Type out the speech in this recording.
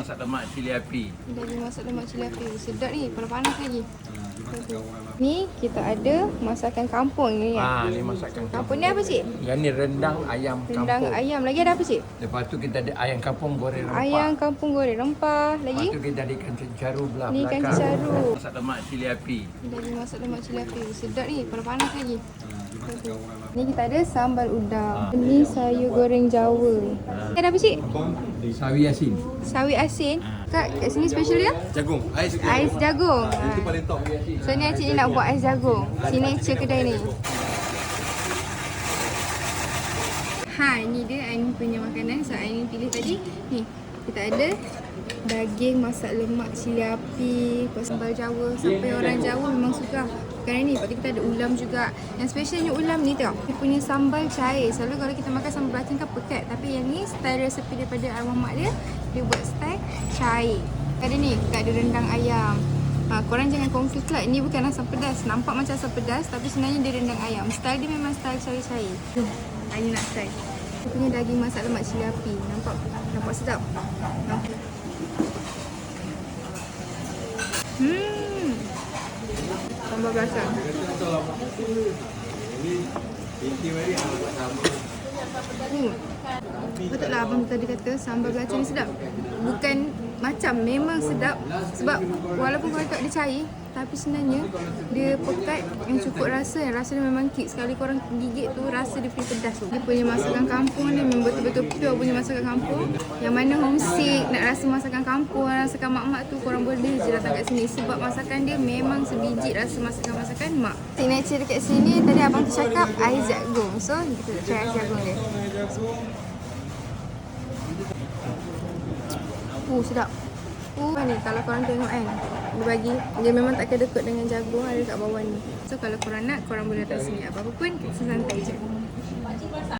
Masak lemak cili api. Dia masak lemak cili api. Sedap ni, panas-panas lagi. Ni kita ada masakan kampung ni Ah, ya. ni masakan Kampung ni apa cik? Yang ni rendang ayam Rendang kampung. ayam. Lagi ada apa cik? Lepas tu kita ada ayam kampung goreng rempah. Ayam kampung goreng rempah. Lepas Lagi? tu kita ada ikan cencaru belah Ni ikan belakang. cencaru. Masak lemak cili api. Dia masak lemak cili api. Sedap ni, panas-panas lagi. Ni kita ada sambal udang. Ni sayur goreng Jawa. Ni ada apa cik? Sawi asin. Sawi asin. Kak, kat sini special dia? Jagung, ais jagung. Ais jagung. Itu paling top. So ni cik ni nak buat ais jagung. Signature kedai ni. Ha, ni dia Aini punya makanan. So Aini pilih tadi. Ni, kita ada daging masak lemak cili api, lepas sambal Jawa. Sampai orang Jawa memang suka makanan ni. Lepas tu kita ada ulam juga. Yang specialnya ulam ni tau. Dia punya sambal cair. Selalu kalau kita makan sambal belacan kan pekat. Tapi yang ni style resepi daripada arwah mak dia. Dia buat style cair. Ada ni, kita ada rendang ayam. Ha, korang jangan confuse lah. Ini bukan asam pedas. Nampak macam asam pedas tapi sebenarnya dia rendang ayam. Style dia memang style cair-cair. Jom, Aini nak try. Dia punya daging masak lemak cili api. Nampak? Nampak sedap? Hmm. Sambal belacan. Hmm. Patutlah abang tadi kata sambal belacan ni sedap. Bukan macam memang sedap sebab walaupun korang tak dia cair tapi sebenarnya dia pekat yang cukup rasa yang rasa dia memang kick sekali korang gigit tu rasa dia punya pedas tu. Dia punya masakan kampung ni memang betul-betul pure punya masakan kampung. Yang mana homesick nak rasa masakan kampung, rasakan mak-mak tu korang boleh je datang kat sini sebab masakan dia memang sebiji rasa masakan-masakan mak. Signature dekat sini tadi abang tu cakap ais jagung. So kita try ais jagung dia. Uh, sedap. Uh, ni kalau korang tengok kan. Dia bagi, dia memang tak kedekut dengan jagung ada kat bawah ni. So kalau korang nak, korang boleh datang sini. Apa-apa pun, sesantai je.